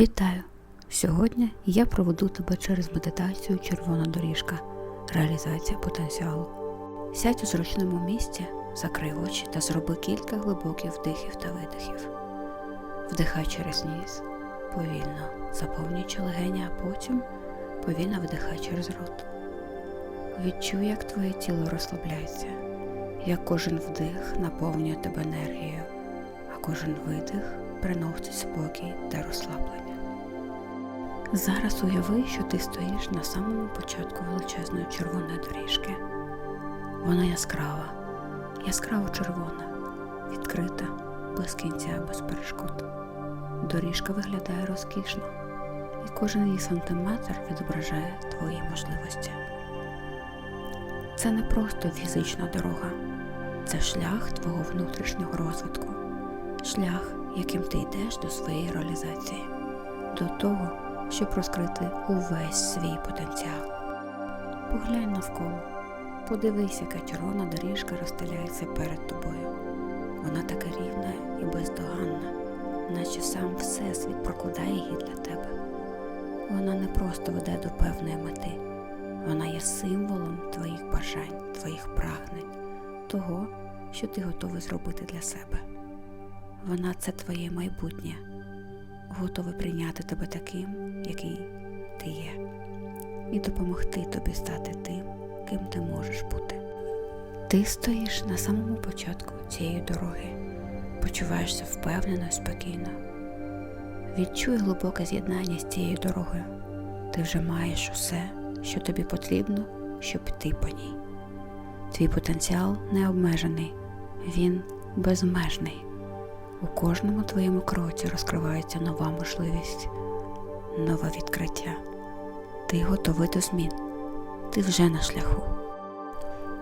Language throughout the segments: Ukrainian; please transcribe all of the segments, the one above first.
Вітаю! Сьогодні я проведу тебе через медитацію Червона доріжка, реалізація потенціалу. Сядь у зручному місці, закрий очі та зроби кілька глибоких вдихів та видихів. Вдихай через ніс, повільно заповнюючи легені, а потім повільно видихай через рот. Відчуй, як твоє тіло розслабляється, як кожен вдих наповнює тебе енергією, а кожен видих приносить спокій та розслаблення. Зараз уяви, що ти стоїш на самому початку величезної червоної доріжки. Вона яскрава, яскраво червона, відкрита, без кінця, без перешкод. Доріжка виглядає розкішно, і кожен її сантиметр відображає твої можливості. Це не просто фізична дорога, це шлях твого внутрішнього розвитку, шлях, яким ти йдеш до своєї реалізації, до того, щоб розкрити увесь свій потенціал. Поглянь навколо, подивись, яка червона доріжка розстеляється перед тобою. Вона така рівна і бездоганна, наче сам Всесвіт прокладає її для тебе. Вона не просто веде до певної мети, вона є символом твоїх бажань, твоїх прагнень, того, що ти готовий зробити для себе. Вона це твоє майбутнє, готове прийняти тебе таким, який ти є, і допомогти тобі стати тим, ким ти можеш бути. Ти стоїш на самому початку цієї дороги, почуваєшся впевнено і спокійно. Відчуй глибоке з'єднання з цією дорогою. Ти вже маєш усе, що тобі потрібно, щоб йти по ній. Твій потенціал не обмежений, він безмежний. У кожному твоєму кроці розкривається нова можливість, нове відкриття. Ти готовий до змін. Ти вже на шляху.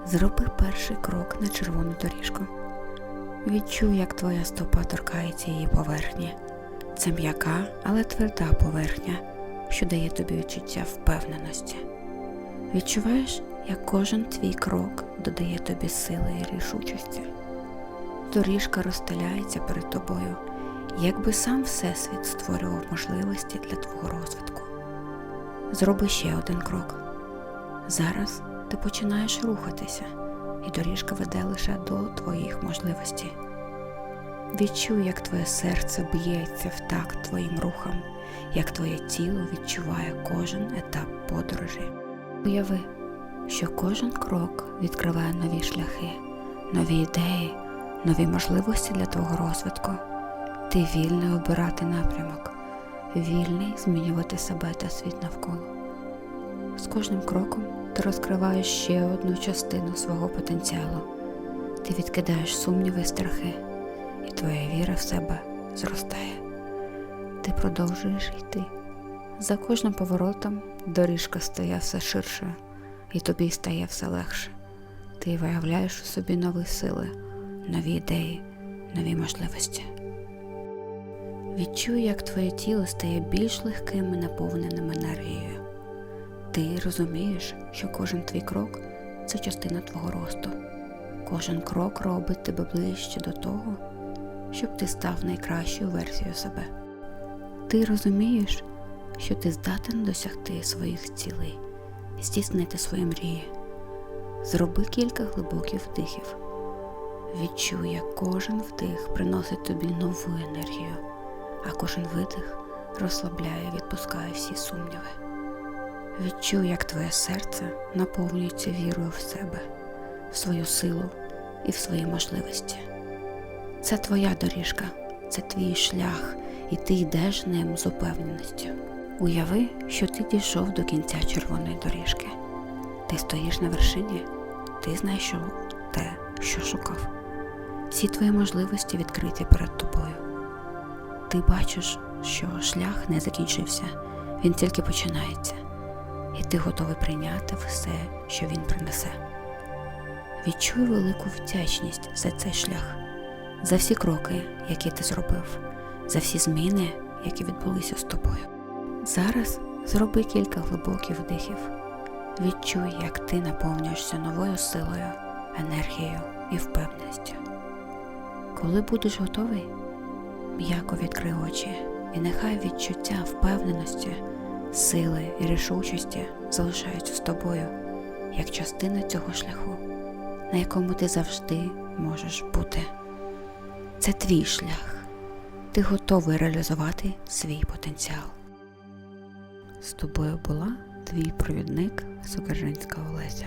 Зроби перший крок на червону доріжку. Відчуй, як твоя стопа торкається її поверхні. Це м'яка, але тверда поверхня, що дає тобі відчуття впевненості. Відчуваєш, як кожен твій крок додає тобі сили і рішучості. Доріжка розстеляється перед тобою, якби сам Всесвіт створював можливості для твого розвитку. Зроби ще один крок. Зараз ти починаєш рухатися, і доріжка веде лише до твоїх можливостей. Відчуй, як твоє серце б'ється в такт твоїм рухам, як твоє тіло відчуває кожен етап подорожі. Уяви, що кожен крок відкриває нові шляхи, нові ідеї, нові можливості для твого розвитку. Ти вільний обирати напрямок, вільний змінювати себе та світ навколо. З кожним кроком ти розкриваєш ще одну частину свого потенціалу. Ти відкидаєш сумніви і страхи, і твоя віра в себе зростає. Ти продовжуєш йти. За кожним поворотом доріжка стає все ширшою, і тобі стає все легше. Ти виявляєш у собі нові сили, нові ідеї, нові можливості. Відчуй, як твоє тіло стає більш легким і наповненим енергією. Ти розумієш, що кожен твій крок це частина твого росту. Кожен крок робить тебе ближче до того, щоб ти став найкращою версією себе. Ти розумієш, що ти здатен досягти своїх цілей, здійснити свої мрії. Зроби кілька глибоких вдихів. Відчуй, як кожен вдих приносить тобі нову енергію, а кожен видих розслабляє, відпускає всі сумніви. Відчуй, як твоє серце наповнюється вірою в себе, в свою силу і в свої можливості. Це твоя доріжка, це твій шлях, і ти йдеш ним з упевненістю. Уяви, що ти дійшов до кінця червоної доріжки. Ти стоїш на вершині, ти знайшов те, що шукав. Всі твої можливості відкриті перед тобою. Ти бачиш, що шлях не закінчився, він тільки починається, і ти готовий прийняти все, що він принесе. Відчуй велику вдячність за цей шлях, за всі кроки, які ти зробив, за всі зміни, які відбулися з тобою. Зараз зроби кілька глибоких вдихів. Відчуй, як ти наповнюєшся новою силою, енергією і впевненістю. Коли будеш готовий, м'яко відкрий очі І нехай відчуття впевненості, сили і рішучості залишаються з тобою як частина цього шляху, на якому ти завжди можеш бути. Це твій шлях. Ти готовий реалізувати свій потенціал. З тобою була твій провідник Сокержинська Олеся.